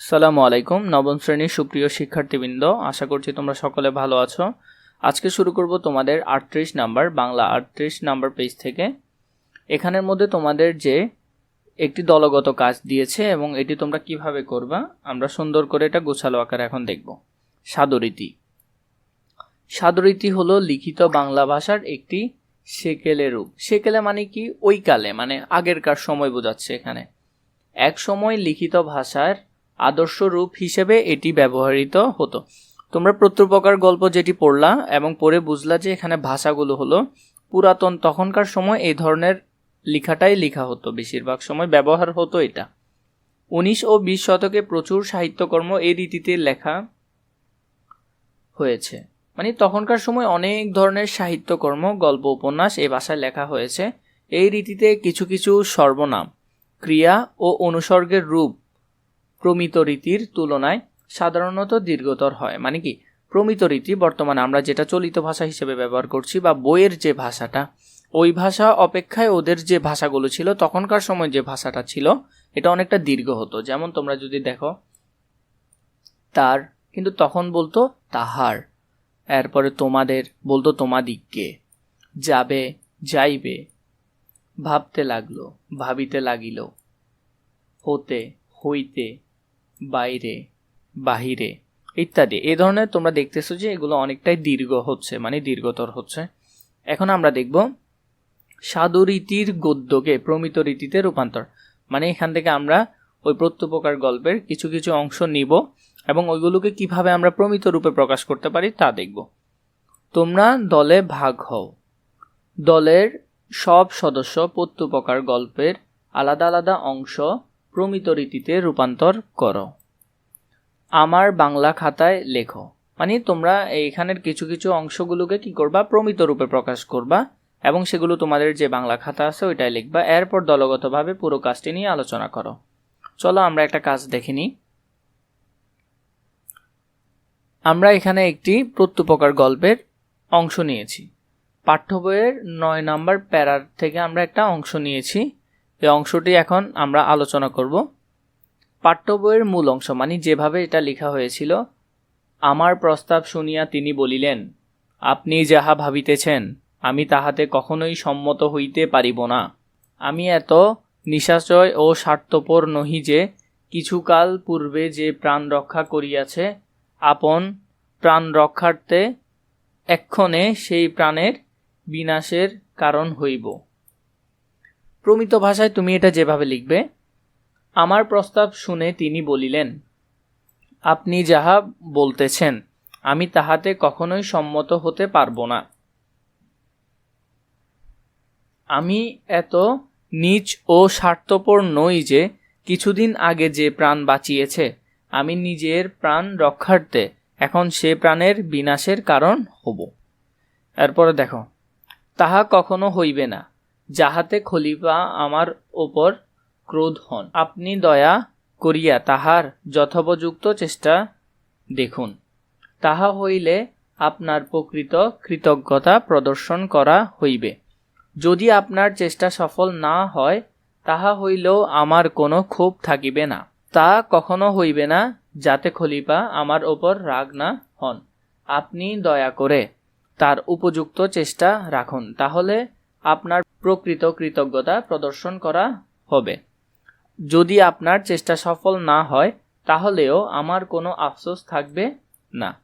সালামু আলাইকুম, নবম শ্রেণির সুপ্রিয় শিক্ষার্থীবৃন্দ, আশা করছি তোমরা সকলে ভালো আছো। আজকে শুরু করব তোমাদের আটত্রিশ নাম্বার, বাংলা আটত্রিশ নাম্বার পেজ থেকে। এখানের মধ্যে তোমাদের যে একটি দলগত কাজ দিয়েছে এবং এটি তোমরা কীভাবে করবা, আমরা সুন্দর করে এটা গোছালো আকারে এখন দেখব। সাদরীতি। সাদরীতি হলো লিখিত বাংলা ভাষার একটি সেকেলে রূপ। সেকেলে মানে কি? ওই কালে মানে আগেরকার সময় বোঝাচ্ছে এখানে। এক সময় লিখিত ভাষার আদর্শ রূপ হিসেবে এটি ব্যবহৃত হতো। তোমরা প্রত্যুপকার গল্প যেটি পড়লা এবং পড়ে বুঝলা যে এখানে ভাষাগুলো হলো পুরাতন তখনকার সময় এই ধরনের লেখাটাই লেখা হতো, বেশিরভাগ সময় ব্যবহার হতো এটা। উনিশ ও বিশ শতকে প্রচুর সাহিত্যকর্ম এই রীতিতে লেখা হয়েছে। মানে তখনকার সময় অনেক ধরনের সাহিত্যকর্ম, গল্প, উপন্যাস এই ভাষায় লেখা হয়েছে। এই রীতিতে কিছু কিছু সর্বনাম, ক্রিয়া ও অনুসর্গের রূপ প্রমিত রীতির তুলনায় সাধারণত দীর্ঘতর হয়। মানে কি? প্রমিত রীতি বর্তমানে আমরা যেটা চলিত ভাষা হিসেবে ব্যবহার করছি বা বইয়ের যে ভাষাটা, ওই ভাষা অপেক্ষায় ওদের যে ভাষাগুলো ছিল, তখনকার সময় যে ভাষাটা ছিল, এটা অনেকটা দীর্ঘ হতো। যেমন তোমরা যদি দেখো, তার, কিন্তু তখন বলতো তাহার, এরপরে তোমাদের বলতো তোমাদিগকে, যাবে, যাইবে, ভাবতে লাগল, ভাবিতে লাগিল, হতে, হইতে বাইরে, বাহিরে, ইত্যাদি। এই ধরনের তোমরা দেখতেছো যে এগুলো অনেকটাই দীর্ঘ হচ্ছে মানে দীর্ঘতর হচ্ছে। এখন আমরা দেখব সাধু রীতির গদ্যকে প্রমিত রীতিতে রূপান্তর। মানে এখান থেকে আমরা ওই প্রত্যুপকার গল্পের কিছু কিছু অংশ নিব এবং ওইগুলোকে কীভাবে আমরা প্রমিত রূপে প্রকাশ করতে পারি তা দেখব। তোমরা দলে ভাগ হও। দলের সব সদস্য প্রত্যুপকার গল্পের আলাদা আলাদা অংশ প্রমিত রীতিতে রূপান্তর করো। আমার বাংলা খাতায় লেখো। মানে তোমরা এইখানের কিছু কিছু অংশগুলোকে কি করবা? প্রমিত রূপে প্রকাশ করবা এবং সেগুলো তোমাদের যে বাংলা খাতা আছে ওইটাই লিখবা। এরপর দলগতভাবে পুরো কাজটি নিয়ে আলোচনা করো। চলো আমরা একটা কাজ দেখে নিই। আমরা এখানে একটি প্রত্যুপকার গল্পের অংশ নিয়েছি। পাঠ্য বইয়ের নয় নাম্বার প্যারার থেকে আমরা একটা অংশ নিয়েছি। এই অংশটি এখন আমরা আলোচনা করব। পাঠ্য বইয়ের মূল অংশ মানে যেভাবে এটা লেখা হয়েছিল, আমার প্রস্তাব শুনিয়া তিনি বলিলেন, আপনি যাহা ভাবিতেছেন, আমি তাহাতে কখনোই সম্মত হইতে পারিব না। আমি এত নিশাচয় ও স্বার্থপর নহি যে কিছুকাল পূর্বে যে প্রাণ রক্ষা করিয়াছে, আপন প্রাণ রক্ষার্থে এক্ষণে সেই প্রাণের বিনাশের কারণ হইব। প্রমিত ভাষায় তুমি এটা যেভাবে লিখবে, আমার প্রস্তাব শুনে তিনি বলিলেন, আপনি যাহা বলতেছেন, আমি তাহাতে কখনোই সম্মত হতে পারব না। আমি এত নিচ ও স্বার্থপর নই যে, কিছুদিন আগে যে প্রাণ বাঁচিয়েছে, আমি নিজের প্রাণ রক্ষার্থে এখন সে প্রাণের বিনাশের কারণ হব। এরপরে দেখো, তাহা কখনো হইবে না। যাহাতে খলিফা আমার ওপর ক্রোধ হন। আপনি দয়া করিয়া তাহার যথোপযুক্ত চেষ্টা দেখুন। তাহা হইলে আপনার প্রকৃত কৃতজ্ঞতা প্রদর্শন করা হইবে। যদি আপনার চেষ্টা সফল না হয়, তাহা হইলেও আমার কোনো ক্ষোভ থাকিবে না। তা কখনো হইবে না, যাতে খলিফা আমার ওপর রাগ না হন। আপনি দয়া করে তার উপযুক্ত চেষ্টা রাখুন। তাহলে আপনার প্রকৃত কৃতজ্ঞতা প্রদর্শন করা হবে। যদি আপনার চেষ্টা সফল না হয়, তাহলেও আমার কোনো আফসোস থাকবে না।